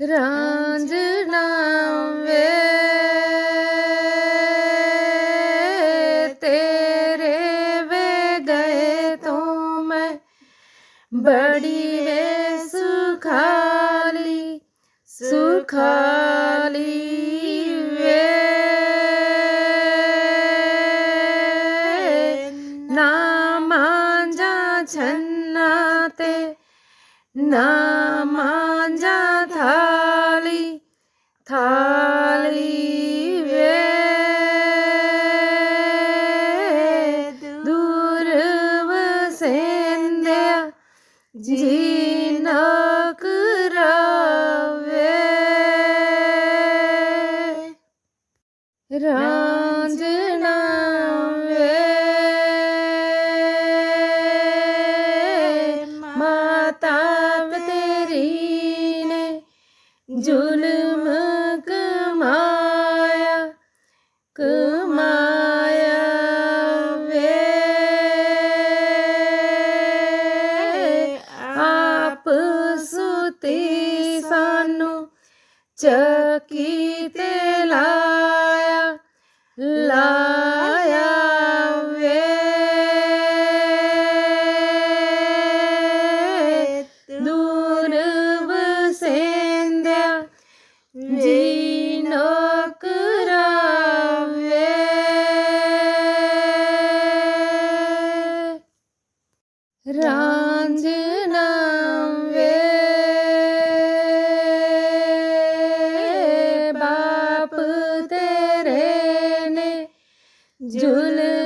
ਰਾਂਝਣਾ ਵੇ ਤੇਰੇ ਵੇ ਗਏ ਤੋਂ ਮੈਂ ਬੜੀ ਵੇ ਸੁਖਾਲੀ ਸੁਖਾਲੀ ਵੇ। ਨਾ ਮਾਂਜਾ ਛੰਨਾ ਤੇ ਨਾ ਮਾਂਜਾ थाली थाली वेद दूर्व सेन्द्या जीनक रवे। रांझ जुल्म कमाया कमाया वे आप सुते सानू चकी ते लाया ला જીનો કરવે. રાંજના વે બાપ તેરે ને જુલ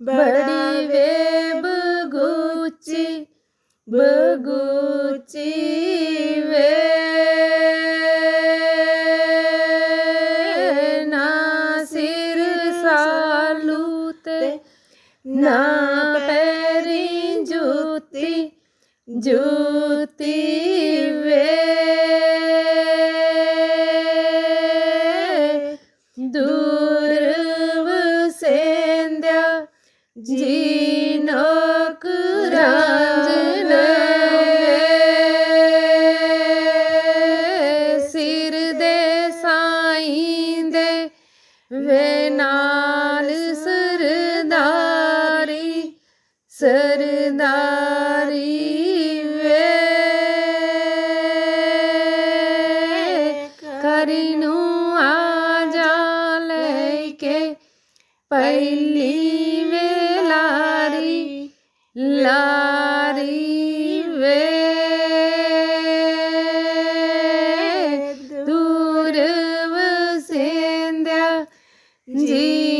बड़ी वे बगुची बगुची वे नासिर सालूते ना पैरी जूती जूती वे। दू ਜੀ ਨੋਕ ਰਾਂਝਣਾ ਸਿਰ ਦੇ ਸਾਈਂ ਦੇ ਵੇ, ਨਾਲ ਸਰਦਾਰੀ ਸਰਦਾਰੀ ਵੇ। ਕਰੀ ਨੂੰ ਆ ਜਾ ਲੈ ਕੇ ਪਹਿਲੀ લારી વે દૂરવ સેંદ્યા જી